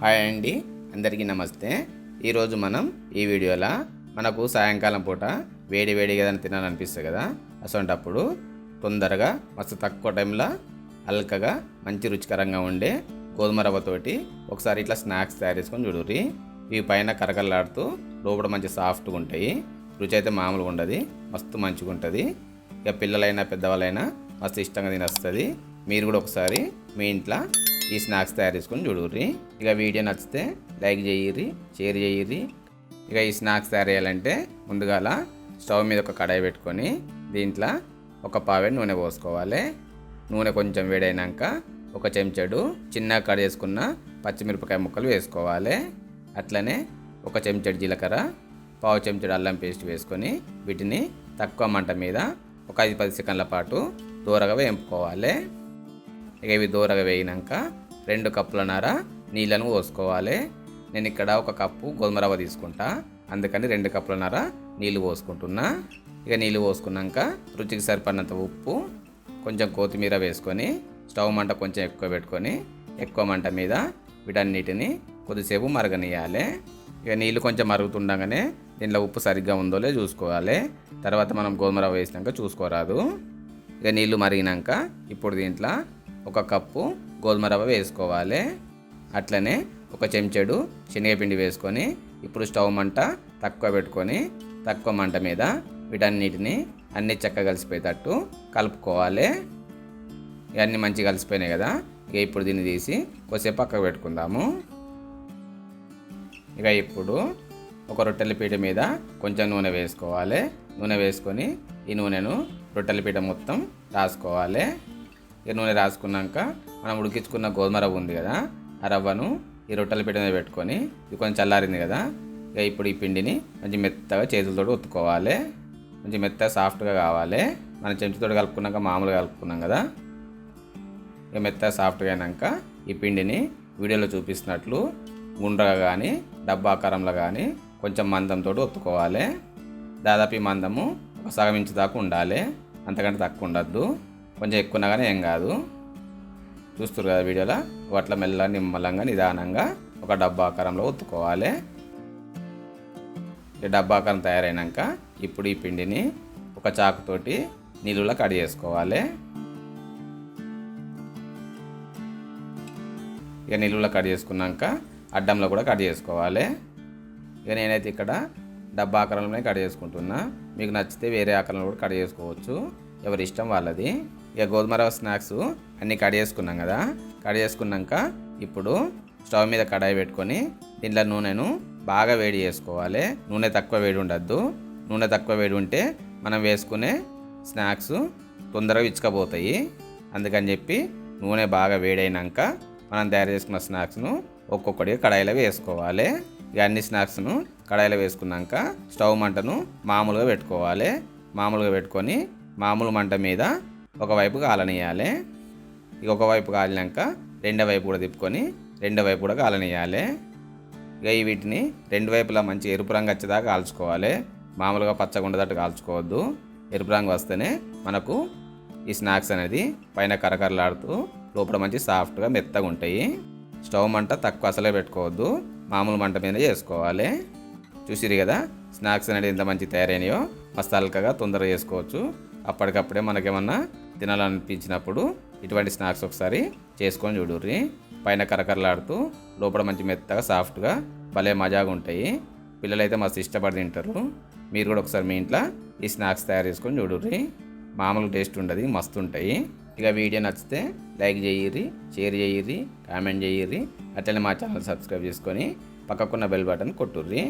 Hi అండి. అందరికీ నమస్తే. ఈరోజు మనం ఈ వీడియోలో మనకు సాయంకాలం పూట వేడి వేడిగా ఏదైనా తినాలనిపిస్తుంది కదా అసొంటప్పుడు తొందరగా మస్తు తక్కువ టైంలో అల్కగా మంచి రుచికరంగా ఉండే గోధుమ రవ్వతోటి ఒకసారి ఇట్లా స్నాక్స్ తయారు చేసుకొని చూడుర్రి. ఇవి పైన కరకల్లాడుతూ లోపల మంచి సాఫ్ట్గా ఉంటాయి. రుచి అయితే మామూలుగా ఉండదు మస్తు మంచిగా ఉంటుంది. ఇక పిల్లలైనా పెద్దవాళ్ళైనా మస్తు ఇష్టంగా తినొస్తుంది. మీరు కూడా ఒకసారి మీ ఇంట్లో ఈ స్నాక్స్ తయారు చేసుకుని చూడుర్రి. ఇక వీడియో నచ్చితే లైక్ చేయిర్రి షేర్ చేయిర్రి. ఇక ఈ స్నాక్స్ తయారు చేయాలంటే ముందుగాల స్టవ్ మీద ఒక కడాయి పెట్టుకొని దీంట్లో ఒక పావెడ్ నూనె పోసుకోవాలి. నూనె కొంచెం వేడైనాక ఒక చెంచాడు చిన్న కట్ చేసుకున్న పచ్చిమిరపకాయ ముక్కలు వేసుకోవాలి. అట్లనే ఒక చెంచాడు జీలకర్ర పావు చెంచాడు అల్లం పేస్ట్ వేసుకొని వీటిని తక్కువ మంట మీద ఒక ఐదు పది సెకండ్ల పాటు దూరగా వేయింపుకోవాలి ఇక ఇవి దూరగా వేయినాక రెండు కప్పులన్నర నీళ్ళను పోసుకోవాలి. నేను ఇక్కడ ఒక కప్పు గోధుమ రవ్వ తీసుకుంటా. అందుకని రెండు కప్పులన్నర నీళ్ళు పోసుకుంటున్నా. ఇక నీళ్ళు పోసుకున్నాక రుచికి సరిపడినంత ఉప్పు కొంచెం కొత్తిమీర వేసుకొని స్టవ్ మంట కొంచెం ఎక్కువ పెట్టుకొని ఎక్కువ మంట మీద వీటన్నిటిని కొద్దిసేపు మరగనియాలి ఇక నీళ్ళు కొంచెం మరుగుతుండగానే దీంట్లో ఉప్పు సరిగ్గా ఉందో లేదో చూసుకోవాలి. తర్వాత మనం గోధుమ రవ్వ వేసినాక చూసుకోరాదు. ఇక నీళ్ళు మరిగినాక ఇప్పుడు దీంట్లో ఒక కప్పు గోధుమ రవ్వ వేసుకోవాలి. అట్లనే ఒక చెంచాడు శనగపిండి వేసుకొని ఇప్పుడు స్టవ్ మంట తక్కువ పెట్టుకొని తక్కువ మంట మీద వీటన్నిటిని అన్ని చక్కగా కలిసిపోయేటట్టు కలుపుకోవాలి. ఇవన్నీ మంచిగా కలిసిపోయినాయి కదా ఇక ఇప్పుడు దీన్ని తీసి కొద్దిసేపు పక్కకు పెట్టుకుందాము. ఇక ఇప్పుడు ఒక రొట్టెల పీట మీద కొంచెం నూనె వేసుకోవాలి. నూనె వేసుకొని ఈ నూనెను రొట్టెల పీట మొత్తం రాసుకోవాలి. నూనె రాసుకున్నాక మనం ఉడికించుకున్న గోధుమ రవ్వ ఉంది కదా ఆ రవ్వను ఈ రొట్టెల పీట మీద పెట్టుకొని ఇది కొంచెం చల్లారింది కదా ఇక ఇప్పుడు ఈ పిండిని మంచి మెత్తగా చేతులతో ఉత్తుకోవాలి మంచి మెత్తగా సాఫ్ట్గా కావాలి. మనం చెంచుతో కలుపుకున్నాక మామూలుగా కలుపుకున్నాం కదా ఇక మెత్తగా సాఫ్ట్గా అయినాక ఈ పిండిని వీడియోలో చూపిస్తున్నట్లు గుండ్రగా కానీ డబ్బా ఆకారంలో కానీ కొంచెం మందంతో ఒత్తుకోవాలి. దాదాపు ఈ మందము ఒక సగం ఇంచు దాకా ఉండాలి. అంతకంటే తక్కువ ఉండద్దు. కొంచెం ఎక్కువ కానీ ఏం కాదు. చూస్తారు కదా వీడియోలో? అట్లా మెల్ల నిమ్మలంగా నిదానంగా ఒక డబ్బా ఆకారంలో ఒత్తుకోవాలి. ఈ డబ్బా ఆకారం తయారైనాక ఇప్పుడు ఈ పిండిని ఒక చాకుతోటి నీళ్ళలో కడి చేసుకోవాలి. ఇక నిలువులో కట్ చేసుకున్నాక అడ్డంలో కూడా కట్ చేసుకోవాలి. ఇక నేనైతే ఇక్కడ డబ్బా ఆకారంలోనే కట్ చేసుకుంటున్నా. మీకు నచ్చితే వేరే ఆకారంలో కూడా కట్ చేసుకోవచ్చు. ఎవరి ఇష్టం వాళ్ళది. ఇక గోధుమ రవ్వ స్నాక్స్ అన్నీ కట్ చేసుకున్నాం కదా. కట్ చేసుకున్నాక ఇప్పుడు స్టవ్ మీద కడాయి పెట్టుకొని దీంట్లో నూనెను బాగా వేడి చేసుకోవాలి. నూనె తక్కువ వేడి ఉండద్దు. నూనె తక్కువ వేడి ఉంటే మనం వేసుకునే స్నాక్స్ తొందరగా ఇచ్చకపోతాయి. అందుకని చెప్పి నూనె బాగా వేడైనాక మనం తయారు చేసుకున్న స్నాక్స్ను ఒక్కొక్కటిగా కడాయిలో వేసుకోవాలి. ఇక అన్ని స్నాక్స్ను కడాయిలో వేసుకున్నాక స్టవ్ మంటను మామూలుగా పెట్టుకోవాలి. మామూలుగా పెట్టుకొని మామూలు మంట మీద ఒకవైపు కాలనియాలి ఇక ఒకవైపు కాలినాక రెండో వైపు కూడా తిప్పుకొని రెండో వైపు కూడా కాలనియాలి ఇక ఈ వీటిని రెండు వైపులా మంచి ఎరుపు రంగు వచ్చేదాకా కాల్చుకోవాలి. మామూలుగా పచ్చగుండదట్టు కాల్చుకోవద్దు. ఎరుపు రంగు వస్తేనే మనకు ఈ స్నాక్స్ అనేది పైన కరకరలాడుతూ లోపల మంచి సాఫ్ట్గా మెత్తగా ఉంటాయి. స్టవ్ మంట తక్కువ అసలే పెట్టుకోవద్దు. మామూలు మంట మీద చేసుకోవాలి. చూసిరు కదా స్నాక్స్ అనేది ఎంత మంచి తయారైనయో. మస్తు అల్కగా తొందరగా చేసుకోవచ్చు. అప్పటికప్పుడే మనకేమన్నా తినాలనిపించినప్పుడు ఇటువంటి స్నాక్స్ ఒకసారి చేసుకొని చూడుర్రి. పైన కరకరలాడుతూ లోపల మంచి మెత్తగా సాఫ్ట్గా భలే మజాగా ఉంటాయి. పిల్లలైతే మస్తు ఇష్టపడి తింటారు. మీరు కూడా ఒకసారి మీ ఇంట్లో ఈ స్నాక్స్ తయారు చేసుకొని చూడుర్రి. మామూలు టేస్ట్ ఉండదు మస్తు ఉంటాయి. ఇక వీడియో నచ్చితే లైక్ చేయిర్రి షేర్ చేయిర్రి కామెంట్ చేయిర్రి. అట్లనే మా ఛానల్ సబ్స్క్రైబ్ చేసుకొని పక్కకున్న బెల్ బటన్ కొట్టుర్రి.